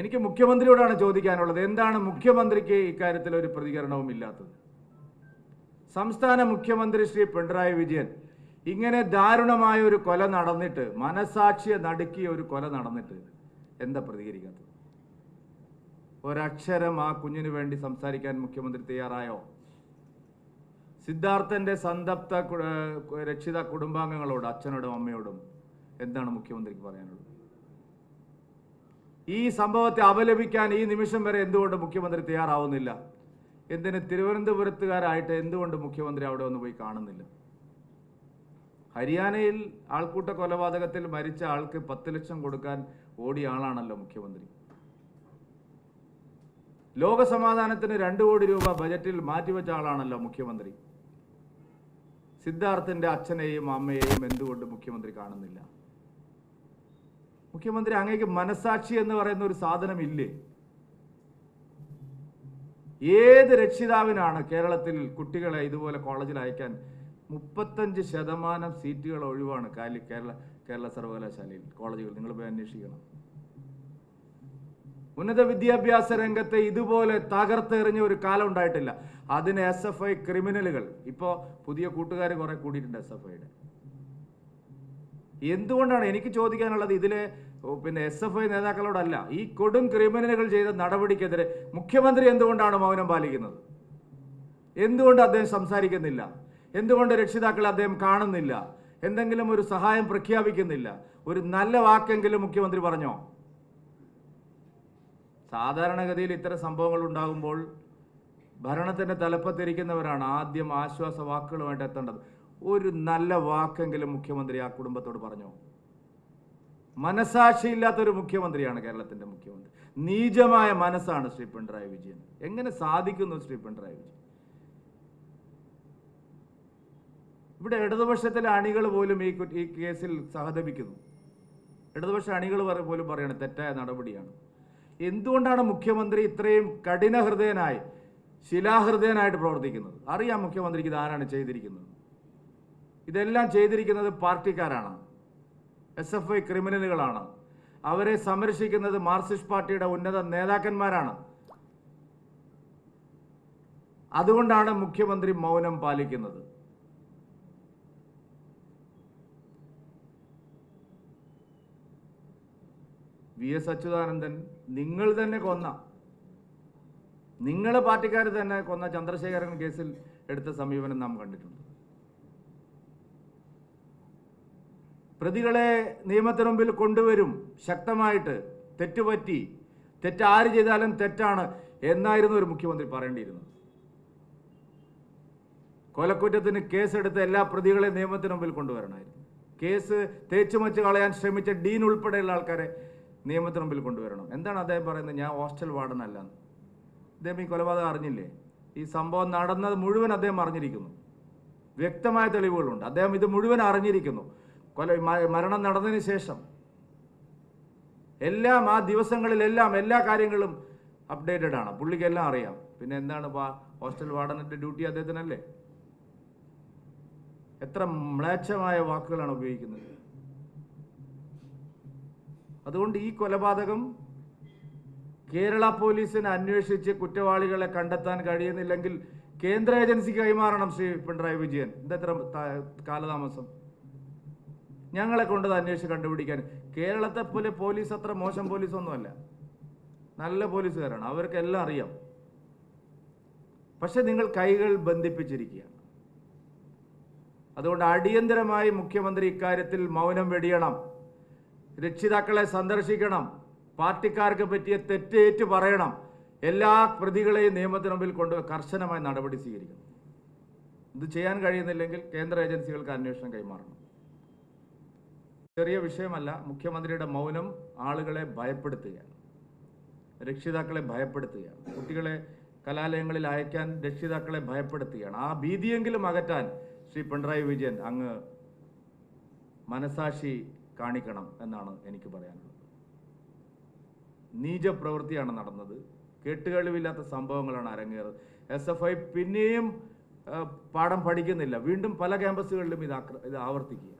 എനിക്ക് മുഖ്യമന്ത്രിയോടാണ് ചോദിക്കാനുള്ളത്. എന്താണ് മുഖ്യമന്ത്രിക്ക് ഇക്കാര്യത്തിൽ ഒരു പ്രതികരണവും ഇല്ലാത്തത്? സംസ്ഥാന മുഖ്യമന്ത്രി ശ്രീ പിണറായി വിജയൻ ഇങ്ങനെ ദാരുണമായ ഒരു കൊല നടന്നിട്ട് മനസാക്ഷിയെ നടുക്കിയ ഒരു കൊല നടന്നിട്ട് എന്താ പ്രതികരിക്കാത്തത്? ഒരക്ഷരം ആ കുഞ്ഞിനു വേണ്ടി സംസാരിക്കാൻ മുഖ്യമന്ത്രി തയ്യാറായോ? സിദ്ധാർത്ഥന്റെ സന്തപ്ത രക്ഷിത കുടുംബാംഗങ്ങളോട് അച്ഛനോടും അമ്മയോടും എന്താണ് മുഖ്യമന്ത്രിക്ക് പറയാനുള്ളത്? ഈ സംഭവത്തെ അപലപിക്കാൻ ഈ നിമിഷം വരെ എന്തുകൊണ്ട് മുഖ്യമന്ത്രി തയ്യാറാവുന്നില്ല? എന്തിന് തിരുവനന്തപുരത്തുകാരായിട്ട് എന്തുകൊണ്ട് മുഖ്യമന്ത്രി അവിടെ ഒന്ന് പോയി കാണുന്നില്ല? ഹരിയാനയിൽ ആൾക്കൂട്ട കൊലപാതകത്തിൽ മരിച്ച ആൾക്ക് പത്ത് ലക്ഷം കൊടുക്കാൻ ഓടിയ ആളാണല്ലോ മുഖ്യമന്ത്രി. ലോകസമാധാനത്തിന് രണ്ടു കോടി രൂപ ബജറ്റിൽ മാറ്റിവെച്ച ആളാണല്ലോ മുഖ്യമന്ത്രി. സിദ്ധാർത്ഥന്റെ അച്ഛനെയും അമ്മയെയും എന്തുകൊണ്ട് മുഖ്യമന്ത്രി കാണുന്നില്ല? മുഖ്യമന്ത്രി അങ്ങേക്ക് മനസാക്ഷി എന്ന് പറയുന്ന ഒരു സാധനം ഇല്ലേ ഏത് രക്ഷിതാവിനാണ് കേരളത്തിൽ കുട്ടികളെ ഇതുപോലെ കോളേജിൽ അയക്കാൻ മുപ്പത്തഞ്ച് ശതമാനം സീറ്റുകൾ ഒഴിവാണ് കാലി കേരള കേരള സർവകലാശാലയിൽ കോളേജുകൾ? നിങ്ങൾ പോയി അന്വേഷിക്കണം. ഉന്നത വിദ്യാഭ്യാസ രംഗത്തെ ഇതുപോലെ തകർത്തെറിഞ്ഞ ഒരു കാലം ഉണ്ടായിട്ടില്ല. അതിന് എസ് എഫ് ഐ ക്രിമിനലുകൾ ഇപ്പോൾ പുതിയ കൂട്ടുകാർ കുറെ കൂടിയിട്ടുണ്ട് എസ് എഫ് ഐയുടെ എന്തുകൊണ്ടാണ്? എനിക്ക് ചോദിക്കാനുള്ളത് ഇതിലെ പിന്നെ എസ് എഫ് ഐ നേതാക്കളോടല്ല ഈ കൊടും ക്രിമിനലുകൾ ചെയ്ത നടപടിക്കെതിരെ മുഖ്യമന്ത്രി എന്തുകൊണ്ടാണ് മൗനം പാലിക്കുന്നത്? എന്തുകൊണ്ട് അദ്ദേഹം സംസാരിക്കുന്നില്ല? എന്തുകൊണ്ട് രക്ഷിതാക്കളെ അദ്ദേഹം കാണുന്നില്ല? എന്തെങ്കിലും ഒരു സഹായം പ്രഖ്യാപിക്കുന്നില്ല? ഒരു നല്ല വാക്കെങ്കിലും മുഖ്യമന്ത്രി പറഞ്ഞോ? സാധാരണഗതിയിൽ ഇത്തരം സംഭവങ്ങൾ ഉണ്ടാകുമ്പോൾ ഭരണത്തിന്റെ തലപ്പത്തിരിക്കുന്നവരാണ് ആദ്യം ആശ്വാസ വാക്കുകളുമായിട്ട് എത്തേണ്ടത്. ഒരു നല്ല വാക്കെങ്കിലും മുഖ്യമന്ത്രി ആ കുടുംബത്തോട് പറഞ്ഞോ? മനസാക്ഷിയില്ലാത്തൊരു മുഖ്യമന്ത്രിയാണ് കേരളത്തിന്റെ മുഖ്യമന്ത്രി. നീചമായ മനസ്സാണ് ശ്രീ പിണറായി വിജയൻ. എങ്ങനെ സാധിക്കുന്നു ശ്രീ പിണറായി വിജയൻ? ഇവിടെ ഇടതുപക്ഷത്തിലെ അണികൾ പോലും ഈ ഈ കേസിൽ സഹതപിക്കുന്നു. ഇടതുപക്ഷ അണികൾ പോലും പറയണം തെറ്റായ നടപടിയാണ്. എന്തുകൊണ്ടാണ് മുഖ്യമന്ത്രി ഇത്രയും കഠിന ഹൃദയനായി ശിലാഹൃദയനായിട്ട് പ്രവർത്തിക്കുന്നത്? അറിയാം മുഖ്യമന്ത്രിക്ക് ഇത് ആരാണ് ചെയ്തിരിക്കുന്നത്. ഇതെല്ലാം ചെയ്തിരിക്കുന്നത് പാർട്ടിക്കാരാണ്. എസ് എഫ് ഐ ക്രിമിനലുകളാണ്. അവരെ സംരക്ഷിക്കുന്നത് മാർക്സിസ്റ്റ് പാർട്ടിയുടെ ഉന്നത നേതാക്കന്മാരാണ്. അതുകൊണ്ടാണ് മുഖ്യമന്ത്രി മൗനം പാലിക്കുന്നത്. വി എസ് അച്യുതാനന്ദൻ നിങ്ങൾ തന്നെ കൊന്ന നിങ്ങളെ പാർട്ടിക്കാർ തന്നെ കൊന്ന ചന്ദ്രശേഖരൻ കേസിൽ എടുത്ത സമീപനം നാം കണ്ടിട്ടുണ്ട്. പ്രതികളെ നിയമത്തിന് മുമ്പിൽ കൊണ്ടുവരും. ശക്തമായിട്ട് തെറ്റുപറ്റി തെറ്റ് ആര് ചെയ്താലും തെറ്റാണ് എന്നായിരുന്നു ഒരു മുഖ്യമന്ത്രി പറയേണ്ടിയിരുന്നത്. കൊലക്കുറ്റത്തിന് കേസെടുത്ത എല്ലാ പ്രതികളെ നിയമത്തിന് മുമ്പിൽ കൊണ്ടുവരണമായിരുന്നു. കേസ് തേച്ചുമച്ച് കളയാൻ ശ്രമിച്ച ഡീൻ ഉൾപ്പെടെയുള്ള ആൾക്കാരെ നിയമത്തിന് മുമ്പിൽ കൊണ്ടുവരണം. എന്താണ് അദ്ദേഹം പറയുന്നത്? ഞാൻ ഹോസ്റ്റൽ വാർഡനല്ല. അദ്ദേഹം ഈ കൊലപാതകം അറിഞ്ഞില്ലേ? ഈ സംഭവം നടന്നത് മുഴുവൻ അദ്ദേഹം അറിഞ്ഞിരിക്കുന്നു. വ്യക്തമായ തെളിവുകളുണ്ട്. അദ്ദേഹം ഇത് മുഴുവൻ അറിഞ്ഞിരിക്കുന്നു. കൊല മരണം നടന്നതിന് ശേഷം എല്ലാം ആ ദിവസങ്ങളിലെല്ലാം എല്ലാ കാര്യങ്ങളും അപ്ഡേറ്റഡ് ആണ്. പുള്ളിക്കെല്ലാം അറിയാം. പിന്നെ എന്താണ് ഹോസ്റ്റൽ വാർഡനിന്റെ ഡ്യൂട്ടി അദ്ദേഹത്തിനല്ലേ? എത്ര മ്ലേച്ഛമായ വാക്കുകളാണ് ഉപയോഗിക്കുന്നത്. അതുകൊണ്ട് ഈ കൊലപാതകം കേരള പോലീസിനെ അന്വേഷിച്ച് കുറ്റവാളികളെ കണ്ടെത്താൻ കഴിയുന്നില്ലെങ്കിൽ കേന്ദ്ര ഏജൻസിക്ക് കൈമാറണം ശ്രീ പിണറായി വിജയൻ. ഇതെത്ര കാലതാമസം? ഞങ്ങളെ കൊണ്ട് അന്വേഷിച്ച് കണ്ടുപിടിക്കാൻ. കേരളത്തെ പോലെ പോലീസ് അത്ര മോശം പോലീസ് ഒന്നുമല്ല നല്ല പോലീസുകാരാണ്. അവർക്കെല്ലാം അറിയാം. പക്ഷെ നിങ്ങൾ കൈകൾ ബന്ധിപ്പിച്ചിരിക്കുകയാണ്. അതുകൊണ്ട് അടിയന്തരമായി മുഖ്യമന്ത്രി ഇക്കാര്യത്തിൽ മൗനം വെടിയണം. രക്ഷിതാക്കളെ സന്ദർശിക്കണം. പാർട്ടിക്കാർക്ക് പറ്റിയ തെറ്റേറ്റ് പറയണം. എല്ലാ പ്രതികളെയും നിയമത്തിന് മുമ്പിൽ കൊണ്ട് കർശനമായി നടപടി സ്വീകരിക്കണം. ഇത് ചെയ്യാൻ കഴിയുന്നില്ലെങ്കിൽ കേന്ദ്ര ഏജൻസികൾക്ക് അന്വേഷണം കൈമാറണം. ചെറിയ വിഷയമല്ല മുഖ്യമന്ത്രിയുടെ മൗനം ആളുകളെ ഭയപ്പെടുത്തുകയാണ്. രക്ഷിതാക്കളെ ഭയപ്പെടുത്തുകയാണ്. കുട്ടികളെ കലാലയങ്ങളിൽ അയക്കാൻ രക്ഷിതാക്കളെ ഭയപ്പെടുത്തുകയാണ്. ആ ഭീതിയെങ്കിലും അകറ്റാൻ ശ്രീ പിണറായി വിജയൻ അങ്ങ് മനസാക്ഷി കാണിക്കണം എന്നാണ് എനിക്ക് പറയാനുള്ളത്. നീചപ്രവൃത്തിയാണ് നടന്നത്. കേട്ടുകഴിവില്ലാത്ത സംഭവങ്ങളാണ് അരങ്ങേറുന്നത് എസ് എഫ് ഐ പിന്നെയും പാഠം പഠിക്കുന്നില്ല. വീണ്ടും പല ക്യാമ്പസുകളിലും ഇത് ഇത് ആവർത്തിക്കുക.